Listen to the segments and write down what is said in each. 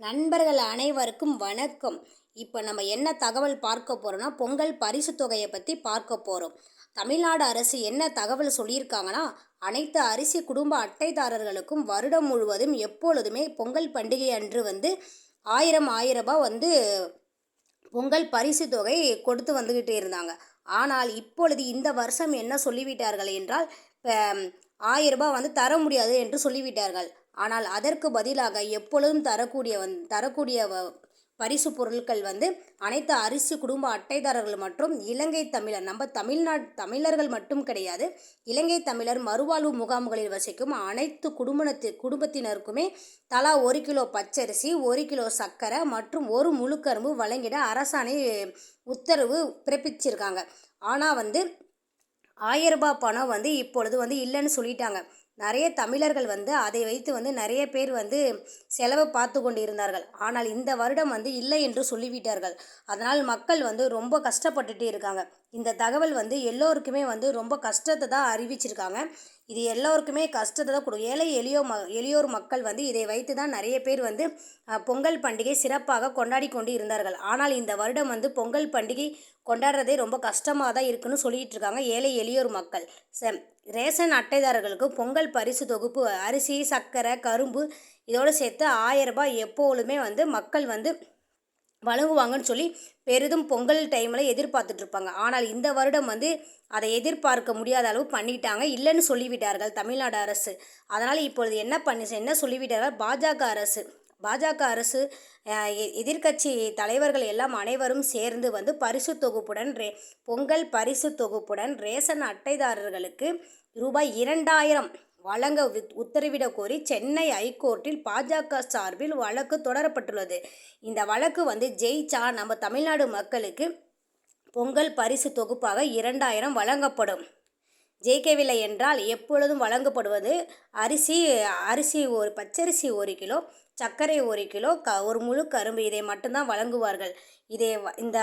நண்பர்கள் அனைவருக்கும் வணக்கம். இப்போ நம்ம என்ன தகவல் பார்க்க போகிறோம்னா பொங்கல் பரிசு தொகையை பற்றி பார்க்க போகிறோம் தமிழ்நாடு அரசு என்ன தகவல் சொல்லியிருக்காங்கன்னா அனைத்து அரிசி குடும்ப அட்டைதாரர்களுக்கும் வருடம் முழுவதும் எப்பொழுதுமே பொங்கல் பண்டிகை அன்று வந்து ஆயிரம் ஆயிரம் ரூபாய் வந்து பொங்கல் பரிசு தொகை கொடுத்து வந்துக்கிட்டு இருந்தாங்க. ஆனால் இப்பொழுது இந்த வருஷம் என்ன சொல்லிவிட்டார்கள் என்றால் ஆயிரம் ரூபாய் வந்து தர முடியாது என்று சொல்லிவிட்டார்கள். ஆனால் அதற்கு பதிலாக எப்பொழுதும் தரக்கூடிய வந் தரக்கூடிய பரிசு பொருட்கள் வந்து அனைத்து அரிசி குடும்ப அட்டைதாரர்கள் மற்றும் இலங்கை தமிழர் நம்ம தமிழ்நாட் தமிழர்கள் மட்டும் கிடையாது. இலங்கை தமிழர் மறுவாழ்வு முகாம்களில் வசிக்கும் அனைத்து குடும்பத்து குடும்பத்தினருக்குமே தலா ஒரு கிலோ பச்சரிசி ஒரு கிலோ சர்க்கரை மற்றும் ஒரு முழுக்கரும்பு வழங்கிட அரசாணை உத்தரவு பிறப்பிச்சிருக்காங்க. ஆனால் வந்து ஆயிரம் ரூபாய் பணம் வந்து இப்பொழுது வந்து இல்லைன்னு சொல்லிட்டாங்க. நிறைய தமிழர்கள் வந்து அதை வைத்து வந்து நிறைய பேர் வந்து செலவு பார்த்து கொண்டு இருந்தார்கள் ஆனால் இந்த வருடம் வந்து இல்லை என்று சொல்லிவிட்டார்கள். அதனால் மக்கள் வந்து ரொம்ப கஷ்டப்பட்டுட்டு இருக்காங்க. இந்த தகவல் வந்து எல்லோருக்குமே வந்து ரொம்ப கஷ்டத்தை தான் அறிவிச்சிருக்காங்க. இது எல்லோருக்குமே கஷ்டத்தை தான் கொடுக்கும் ஏழை எளியோ ம எளியோர் மக்கள் வந்து இதை வைத்து தான் நிறைய பேர் வந்து பொங்கல் பண்டிகை சிறப்பாக கொண்டாடி கொண்டு இருந்தார்கள். ஆனால் இந்த வருடம் வந்து பொங்கல் பண்டிகை கொண்டாடுறதே ரொம்ப கஷ்டமாக தான் இருக்குன்னு சொல்லிகிட்டு இருக்காங்க ஏழை எளியோர் மக்கள். ச ரேஷன் அட்டைதாரர்களுக்கு பொங்கல் பரிசு தொகுப்பு அரிசி சர்க்கரை கரும்பு இதோடு சேர்த்து ஆயிரம் ரூபாய் வந்து மக்கள் வந்து வழங்குவாங்கன்னு சொல்லி பெரிதும் பொங்கல் டைமில் எதிர்பார்த்துட்ருப்பாங்க ஆனால் இந்த வருடம் வந்து அதை எதிர்பார்க்க முடியாத அளவு பண்ணிட்டாங்க. இல்லைன்னு சொல்லிவிட்டார்கள் தமிழ்நாடு அரசு. அதனால் இப்பொழுது என்ன பண்ணி என்ன சொல்லிவிட்டார்கள்? பாஜக அரசு. பாஜக அரசு எதிர்கட்சி தலைவர்கள் எல்லாம் அனைவரும் சேர்ந்து வந்து பரிசு தொகுப்புடன் ரே பொங்கல் பரிசு தொகுப்புடன் ரேஷன் அட்டைதாரர்களுக்கு ரூபாய் இரண்டாயிரம் வழங்க உத்தரவிட கோரி சென்னை ஐகோர்ட்டில் பாஜக சார்பில் வழக்கு தொடரப்பட்டுள்ளது. இந்த வழக்கு வந்து ஜெயிச்சா நம்ம தமிழ்நாடு மக்களுக்கு பொங்கல் பரிசு தொகுப்பாக இரண்டாயிரம் வழங்கப்படும். ஜெயிக்கவில்லை என்றால் எப்பொழுதும் வழங்கப்படுவது அரிசி அரிசி ஒரு பச்சரிசி ஒரு கிலோ சர்க்கரை ஒரு கிலோ க ஒரு முழு கரும்பு இதை மட்டும்தான் வழங்குவார்கள். இதே இந்த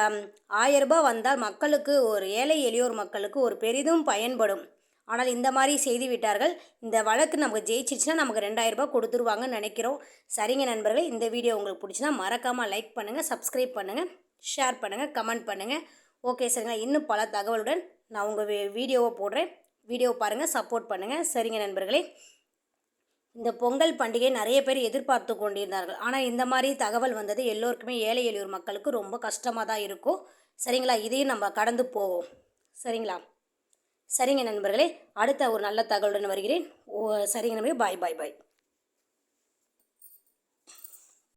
ஆயரரூபா வந்தால் மக்களுக்கு ஒரு ஏழை எளியோர் மக்களுக்கு ஒரு பெரிதும் பயன்படும். ஆனால் இந்த மாதிரி செய்து விட்டார்கள். இந்த வழக்கு நமக்கு ஜெயிச்சிச்சுன்னா நமக்கு ரெண்டாயிரரூபா கொடுத்துருவாங்கன்னு நினைக்கிறோம். சரிங்க நண்பர்களே இந்த வீடியோ உங்களுக்கு பிடிச்சினா மறக்காமல் லைக் பண்ணுங்கள் சப்ஸ்கிரைப் பண்ணுங்கள் ஷேர் பண்ணுங்கள் கமெண்ட் பண்ணுங்கள் ஓகே சரிங்களா இன்னும் பல தகவலுடன் நான் உங்கள் வீடியோவை போடுறேன். வீடியோவை பாருங்கள் சப்போர்ட் பண்ணுங்கள் சரிங்க நண்பர்களே. இந்த பொங்கல் பண்டிகை நிறைய பேர் எதிர்பார்த்து கொண்டிருந்தார்கள். ஆனால் இந்த மாதிரி தகவல் வந்தது எல்லோருக்குமே ஏழை எளியூர் மக்களுக்கு ரொம்ப கஷ்டமாக தான் இருக்கும். சரிங்களா? இதையும் நம்ம கடந்து போவோம். சரிங்களா? சரிங்க நண்பர்களே அடுத்த ஒரு நல்ல தகவலுடன் வருகிறேன். ஓ சரிங்க நண்பர்களே பாய் பாய் பாய்